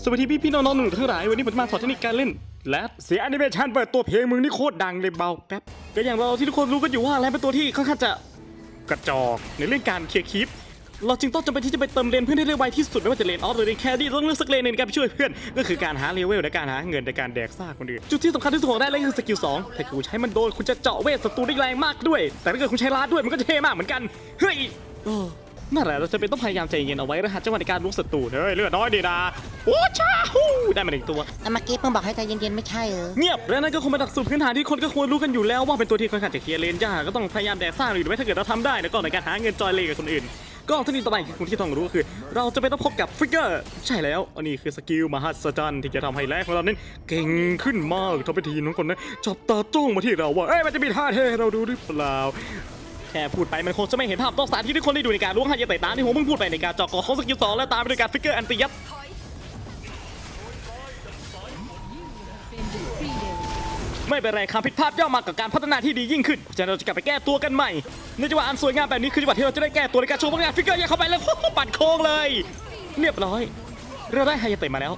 สวัสดีพี่พี่ๆน้องๆหนูทั้งหลายวันนี้ผมจะมาสอนเทคนิคการเล่น และเสียงแอนิเมชันเปิดตัวเพลงมึงนี่โคตรดังเลยเบาแป๊บก็อย่างเราที่ทุกคนรู้กันอยู่ว่าแลนเป็นตัวที่ค่อนข้างจะกระจอกในเรื่องการเคลียร์คลิปเราจึงต้องจำเป็นที่จะไปเติมเลนเพื่อนให้ได้ไวที่สุดไม่ว่าจะเลนออฟหรือเลนแครี่ต้องเลือกสักเลนในการไปช่วยเพื่อนก็คือการหาเลเวลและการหาเงินในการแดกซากคนอื่นจุดที่สำคัญที่สุดของได้เลยคือสกิล2ถ้าคุณใช้มันโดนคุณจะเจาะเวทศัตรูได้แรงมากด้วย แต่ถ้าเกิดคุณใช้ลาดด้วยมันก็จะเท่มากเหมือนกันเฮ้ย นั่นแหละเราจะเป็นต้องพยายามใจเย็นเอาไว้นะฮะจังหวะในการลุกศัตรูเฮ้ยเลือดน้อยดีนะโอ้ช้าฮู้ได้มาหนึ่งตัวอะเมื่อกี้เพิ่งบอกให้ใจเย็นๆไม่ใช่เออเงียบและนั่นก็คงเป็นหลักสูตรพื้นฐานที่คนก็ควรรู้กันอยู่แล้วว่าเป็นตัวที่ค่อนข้างจะเคลียร์เลนยากก็ต้องพยายามแดกซ่าหรือไม่ถ้าเกิดเราทำได้แล้วก็ในการหาเงินจอยเลนกับคนอื่น ก็เทคนิคต่อไปคือคุณที่ต้องรู้ก็คือ เราจะไปต้องพบกับฟิกเกอร์ใช่แล้วอันนี้คือสกิลมหัศจรรย์ที่จะทำให้แรงของเรานั้นเก่งขึ้นมากทำให้ทีมของคนนั้นจับตาจ้องมาที่เราว่าเอ้ยมันจะมีท่าเทให้เราดูหรือเปล่า แค่พูดไปมันคงจะไม่เห็นภาพต้องสารที่ทุกคนได้ดูในการล้วงหายาไต่ตามที่ผมเพิ่งพูดไปในการจาะกอของสกิลสองและตามไปด้วยการฟิกเกอร์อันติยับไม่เป็นไรครับผิดพลาดย่อมมากับการพัฒนาที่ดียิ่งขึ้นเราะฉะนั้นเราจะกลับไปแก้ตัวกันใหม่ในจังหวะอันสวยงามแบบนี้คือจังหวะที่เราจะได้แก้ตัวในการโชว์ผลงานฟิกเกอร์ยัดเข้าไปแล้วปัดโค้งเลย เรียบร้อย เราได้ไฮยาเตะมาแล้ว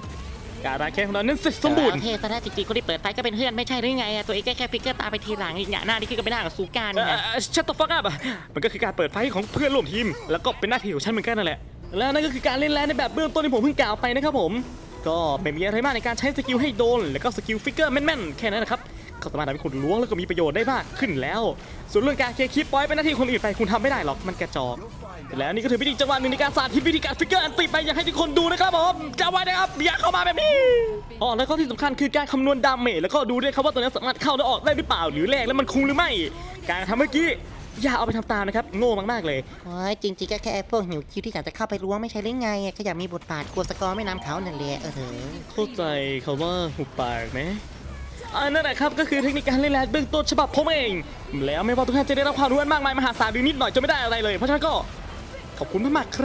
การราแค่ของเรานั้นเสร็จสมบูรณ์โอเคตอนแรกจริงๆคนที่เปิดไฟก็เป็นเพื่อนไม่ใช่หรือไงอะตัวเองแค่แค่ฟิกเกอร์ตามไปทีหลังอีกอย่างหน้านี่คือก็ไปหน้ากับซูการนี่นะชัตต์ฟักอัพอะมันก็คือการเปิดไฟของเพื่อนร่วมทีม แล้วก็เป็นหน้าที่ของฉันเหมือนกันนั่นแหละ แล้วนั่นก็คือการเล่นแลนในแบบเบื้องต้นที่ผมเพิ่งกล่าวไปนะครับผม ก็ไม่มีอะไรมากในการใช้สกิลให้โดน แล้วก็สกิลฟิกเกอร์แม่นๆแค่นั้นนะครับ ก็สามารถทำให้คุณล้วงแล้วก็มีประโยชน์ได้มากขึ้นแล้ว ส่วนเรื่องการเคลียร์คลิปปล่อยเป็นหน้าที่คนอื่นไปคุณทำไม่ได้หรอกมันกระจอกแล้วนี่ก็ถือเป็นอีกจังหวะหนึ่งในการสาธิตวิธีการฟิกเกอร์อันติไปอยากให้ทุกคนดูนะครับผมจำไว้นะครับอย่าเข้ามาแบบนี้อ๋อแล้วก็ที่สำคัญคือการคำนวณดาเมจแล้วก็ดูด้วยครับว่าตัวนี้สามารถเข้าและออกได้หรือเปล่าหรือแลกแล้วมันคุ้มหรือไม่ การทำเมื่อกี้อย่าเอาไปทำตามนะครับโง่มากๆเลยโอ้ยจริงๆก็แค่ไอ้พวกหิวคิวที่อยากจะเข้าไปล้วงไม่ใช่หรือไงอะก็อยากมีบทบาทกลัวสกอร์ไม่นำเขานั่นแหละเออเถอะเข้าใจคำว่าหุบปากไหม อันนั่นแหละครับก็คือเทคนิคการเล่นแรดเบื้องต้นฉบับผมเอง แล้วไม่ว่าทุกท่านจะได้รับความรู้อันมากมายมหาศาลหรือนิดหน่อยจะไม่ได้อะไรเลย เพราะฉะนั้นก็ขอบคุณมากๆครับ